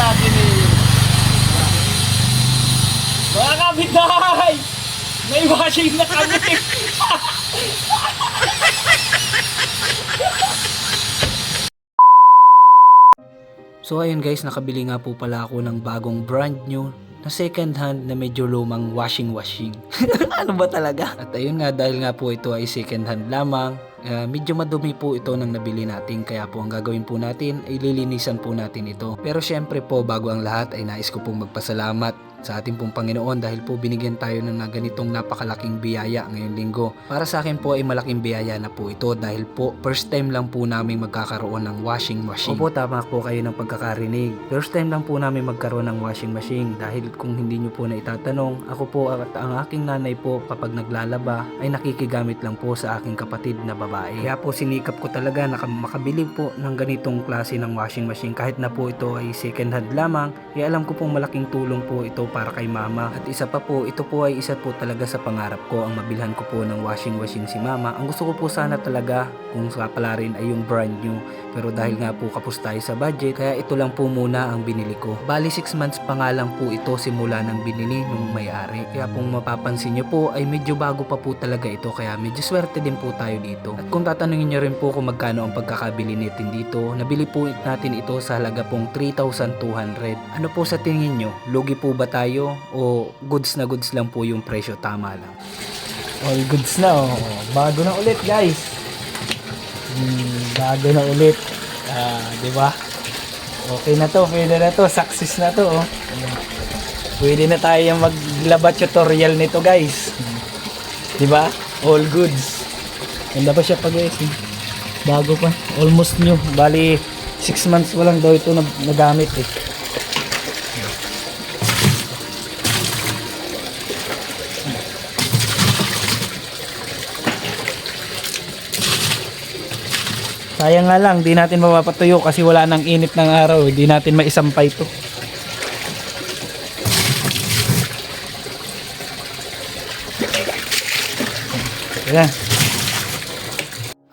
natin eh. Mga kapitay! May washing na kami! So ayun guys, nakabili nga po pala ako ng bagong brand new na second hand na medyo lumang washing washing. ano ba talaga? At ayun nga, dahil nga po ito ay second hand lamang, ah, medyo madumi po ito nang nabili natin. Kaya po ang gagawin po natin ay lilinisan po natin ito. Pero syempre po, bago ang lahat ay nais ko pong magpasalamat sa ating pong Panginoon dahil po binigyan tayo ng ganitong napakalaking biyaya ngayong linggo. Para sa akin po ay malaking biyaya na po ito dahil po first time lang po namin magkakaroon ng washing machine. Opo, tama po kayo ng pagkakarinig. First time lang po namin magkaroon ng washing machine dahil kung hindi nyo po na itatanong, ako po at ang aking nanay po kapag naglalaba ay nakikigamit lang po sa aking kapatid na babae. Kaya po sinikap ko talaga na makabili po ng ganitong klase ng washing machine kahit na po ito ay second hand lamang. Kaya alam ko pong malaking tulong po ito para kay mama. At isa pa po, ito po ay isa po talaga sa pangarap ko ang mabilhan ko po ng washing machine si mama. Ang gusto ko po sana talaga kung sa pala rin ay yung brand new. Pero dahil nga po kapos tayo sa budget, kaya ito lang po muna ang binili ko. Bali 6 months pa nga lang po ito simula ng binili nung may-ari. Kaya kung mapapansin nyo po ay medyo bago pa po talaga ito kaya medyo swerte din po tayo dito. At kung tatanungin nyo rin po kung magkano ang pagkakabili natin dito, nabili po natin ito sa halaga pong 3,200. Ano po sa tingin nyo? Lugi po ba tayo o goods na goods lang po yung presyo tama lang? All goods na oh. Bago na ulit guys. Hmm, bago na ulit. Ah, 'di ba? Okay na to, pwede na to, success na to oh. Pwede na tayo maglaba tutorial nito guys. 'Di ba? All goods. Ganda pa siya pa guys. eh. Bago pa, almost new. Bali 6 months pa lang daw ito na nagamit eh. Sayang nga lang, di natin mapapatuyo kasi wala nang init ng araw. Di natin maisampay to. Ayan.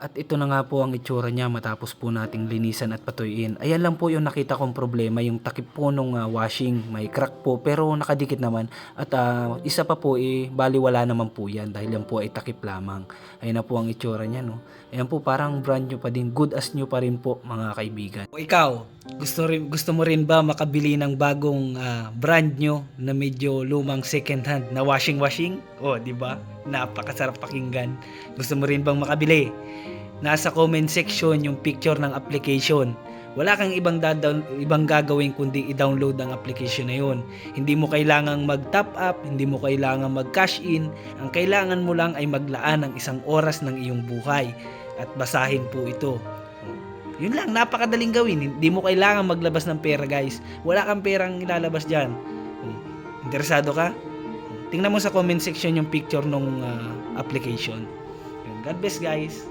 At ito na nga po ang itsura niya matapos po nating linisan at patuyuin. Ayan lang po yung nakita kong problema, yung takip po nung ah, washing. May crack po pero nakadikit naman. At ah, isa pa po eh, bali wala naman po yan dahil yan po ay takip lamang. Ayan na po ang itsura niya no. Ayan po parang brand new pa din, good as new pa rin po mga kaibigan. O ikaw, gusto, rin, gusto mo rin ba makabili ng bagong ah, brand new na medyo lumang second hand na washing washing? O, di ba? Napakasarap pakinggan. Gusto mo rin bang makabili? Nasa comment section yung picture ng application. Wala kang ibang dadown, ibang gagawin kundi i-download ang application na yon. Hindi mo kailangang mag-top up, hindi mo kailangang mag-cash in. Ang kailangan mo lang ay maglaan ng isang oras ng iyong buhay at basahin po ito. Yun lang, napakadaling gawin. Hindi mo kailangan maglabas ng pera, guys. Wala kang perang ilalabas diyan. Interesado ka? Tingnan mo sa comment section yung picture ng application. Yun. God bless, guys.